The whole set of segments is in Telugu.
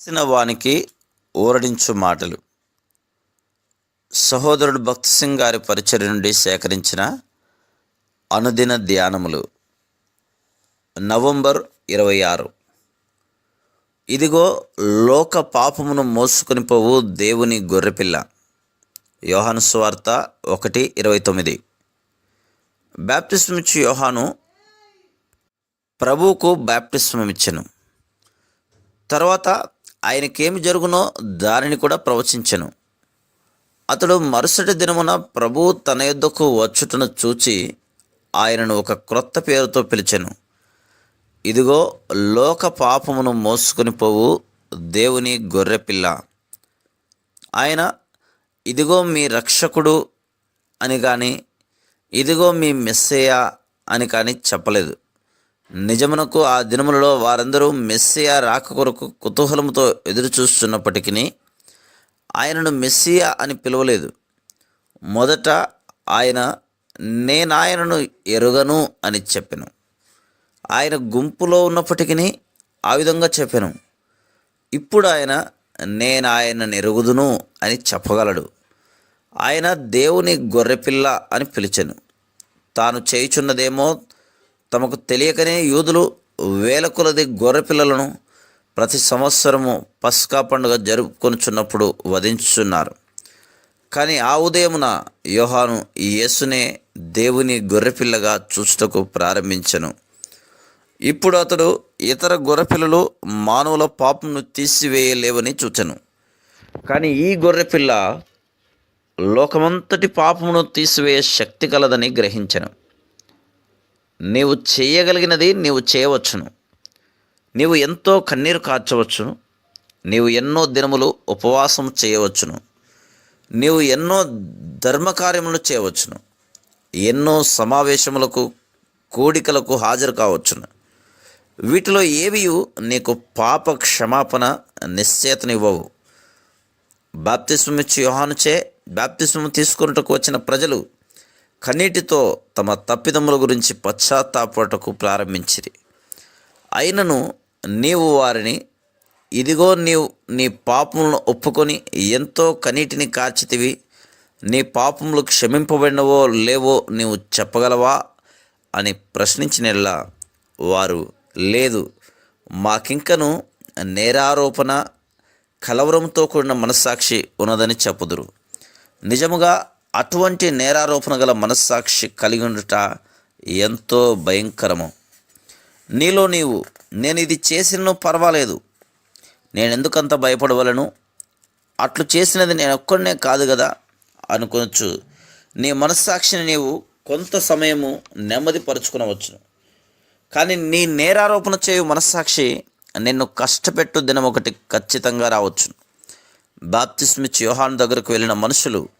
చేసిన వానికి ఊరడించు మాటలు. సహోదరుడు భక్త్ సింగ్ గారి పరిచర్య నుండి సేకరించిన అనుదిన ధ్యానములు. నవంబర్ ఇరవై ఆరు. ఇదిగో లోక పాపమును మోసుకొని పోవు దేవుని గొర్రెపిల్ల. యోహాను స్వార్త ఒకటి ఇరవై తొమ్మిది. బ్యాప్టిస్మ్ యోహాను ప్రభువుకు బ్యాప్టిస్మమిచ్చను తర్వాత ఆయనకేమి జరుగునో దానిని కూడా ప్రవచించెను. అతడు మరుసటి దినమున ప్రభువు తన యొద్దకు వచ్చుటను చూచి ఆయనను ఒక క్రొత్త పేరుతో పిలిచెను. ఇదిగో లోక పాపమును మోసుకొని పోవు దేవుని గొర్రెపిల్ల ఆయన ఇదిగో మీ రక్షకుడు అని కానీ ఇదిగో మీ మెస్సేయ అని కానీ చెప్పలేదు. నిజమునకు ఆ దినములలో వారందరూ మెస్సియా రాక కొరకు కుతూహలంతో ఎదురుచూస్తున్నప్పటికీ ఆయనను మెస్సియా అని పిలవలేదు. మొదట ఆయన నేనాయనను ఎరుగను అని చెప్పాను. ఆయన గుంపులో ఉన్నప్పటికీ ఆ విధంగా చెప్పాను. ఇప్పుడు ఆయన నేను ఆయనను ఎరుగుదును అని చెప్పగలడు. ఆయన దేవుని గొర్రెపిల్ల అని పిలిచాను. తాను చేయుచున్నదేమో తమకు తెలియకనే యూదులు వేల కొలది గొర్రెపిల్లలను ప్రతి సంవత్సరము పస్కా పండుగ జరుపుకొనుచున్నప్పుడు వధించున్నారు కానీ ఆ ఉదయమున యోహాను ఈ యేసునే దేవుని గొర్రెపిల్లగా చూచుటకు ప్రారంభించను. ఇప్పుడు అతడు ఇతర గొర్రెపిల్లలు మానవుల పాపమును తీసివేయలేవని చూచను. కానీ ఈ గొర్రెపిల్ల లోకమంతటి పాపమును తీసివేయ శక్తి కలదని గ్రహించను. నీవు చేయగలిగినది నీవు చేయవచ్చును. నీవు ఎంతో కన్నీరు కార్చవచ్చును. నీవు ఎన్నో దినములు ఉపవాసం చేయవచ్చును. నీవు ఎన్నో ధర్మకార్యములు చేయవచ్చును. ఎన్నో సమావేశములకు కోడికలకు హాజరు కావచ్చును. వీటిలో ఏవి నీకు పాప క్షమాపణ నిశ్చేతనివ్వవు. బాప్తిస్మిచ్చి యోహానుచే బాప్తిస్మం తీసుకున్నటకు వచ్చిన ప్రజలు కన్నీటితో తమ తప్పిదముల గురించి పశ్చాత్తాపటకు ప్రారంభించిరి. అయినను నీవు వారిని ఇదిగో నీవు నీ పాపములను ఒప్పుకొని ఎంతో కన్నీటిని కార్చితివి నీ పాపములు క్షమింపబడినవో లేవో నీవు చెప్పగలవా? అని ప్రశ్నించినలా వారు లేదు మాకింకను నేరారోపణ కలవరంతో కూడిన మనస్సాక్షి ఉన్నదని చెప్పుదురు. నిజముగా అటువంటి నేరారోపణ గల మనస్సాక్షి కలిగి ఉండుట ఎంతో భయంకరము. నీలో నీవు నేను ఇది చేసినను పర్వాలేదు. నేను ఎందుకంత భయపడవలను? అట్లు చేసినది నేను ఒక్కడనే కాదు కదా అనుకోవచ్చు నీ మనస్సాక్షిని నీవు కొంత సమయము నెమ్మది పరుచుకునవచ్చును. కానీ నీ నేరారోపణ చేయు మనస్సాక్షి నిన్ను కష్టపెట్టు దినం ఒకటి ఖచ్చితంగా రావచ్చు బాప్తిస్మిచ్ యోహాన్ దగ్గరకు వెళ్ళిన మనుషులు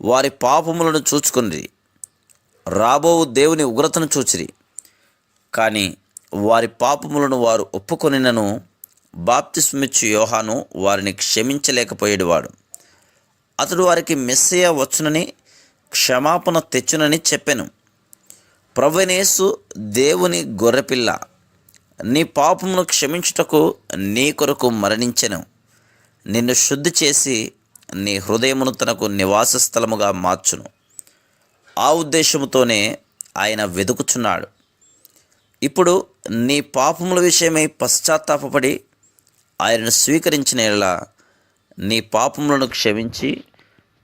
వారి పాపములను చూచుకుని రాబో దేవుని ఉగ్రతను చూచిరి. కానీ వారి పాపములను వారు ఒప్పుకొనినను బాప్తిస్మిచ్చు యోహాను వారిని క్షమించలేకపోయేవాడు అతడు వారికి మెస్సయ వచ్చునని క్షమాపణ తెచ్చునని చెప్పాను. ప్రవనేసు దేవుని గొర్రెపిల్ల నీ పాపమును క్షమించుటకు నీ కొరకు మరణించెను. నిన్ను శుద్ధి చేసి నీ హృదయమును తనకు నివాస స్థలముగా మార్చును. ఆ ఉద్దేశముతోనే ఆయన వెతుకుచున్నాడు ఇప్పుడు నీ పాపముల విషయమై పశ్చాత్తాపడి ఆయనను స్వీకరించిన ఎలా నీ పాపములను క్షమించి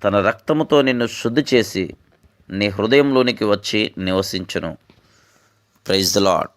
తన రక్తముతో నిన్ను శుద్ధి చేసి నీ హృదయంలోనికి వచ్చి నివసించును. Praise the lord